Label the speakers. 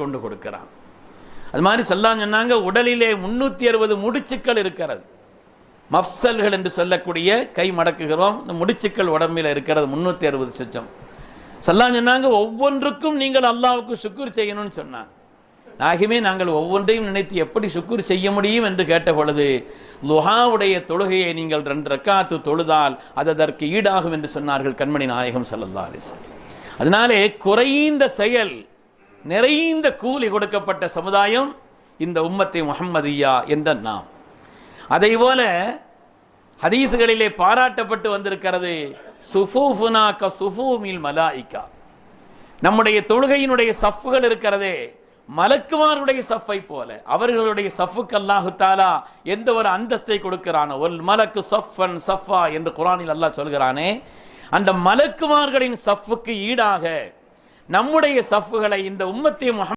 Speaker 1: கொண்டு கொடுக்கிறான். அது மாதிரி செல்லாம் சொன்னாங்க உடலிலே முன்னூற்றி அறுபது முடிச்சுக்கள் இருக்கிறது. மப்சல்கள் என்று சொல்லக்கூடிய கை மடக்குகிறோம் இந்த முடிச்சுக்கள் உடம்பில் இருக்கிறது முன்னூற்றி அறுபது சுச்சம். செல்லாம் சொன்னாங்க ஒவ்வொன்றுக்கும் நீங்கள் அல்லாவுக்கு சுக்குர் செய்யணும்னு சொன்னாங்க ஆகவே நாங்கள் ஒவ்வொன்றையும் நினைத்து எப்படி சுக்குர் செய்ய முடியும் என்று கேட்ட பொழுது லுஹாவுடைய தொழுகையை நீங்கள் ரெண்டு ரக்காத்து தொழுதால் அது அதற்கு ஈடாகும் என்று சொன்னார்கள் கண்மணி நாயகம் சல்லல்லா அலிஸ்லாம் அதனாலே குறைந்த செயல் நிறைந்த கூலி கொடுக்கப்பட்ட சமுதாயம் இந்த உம்மத்தை முகம்மதியா என்ற நாம். அதை போல ஹதீசுகளிலே பாராட்டப்பட்டு வந்திருக்கிறது சுஃபூஃபுனா க சுஃபூமில் மலாயிக்கா நம்முடைய தொழுகையினுடைய சஃப்புகள் இருக்கிறதே மலக்குமாருடைய சஃப்பை போல அவர்களுடைய சஃப்புக்கு அல்லாஹு தாலா எந்த ஒரு அந்தஸ்தை கொடுக்கிறானோ ஒரு மலக்கு சஃபன் சஃபா என்று குரானில் அல்லாஹ் சொல்கிறானே அந்த மலக்குமார்களின் சஃப்புக்கு ஈடாக நம்முடைய சஃப்புகளை இந்த உம்மத்தை முகம்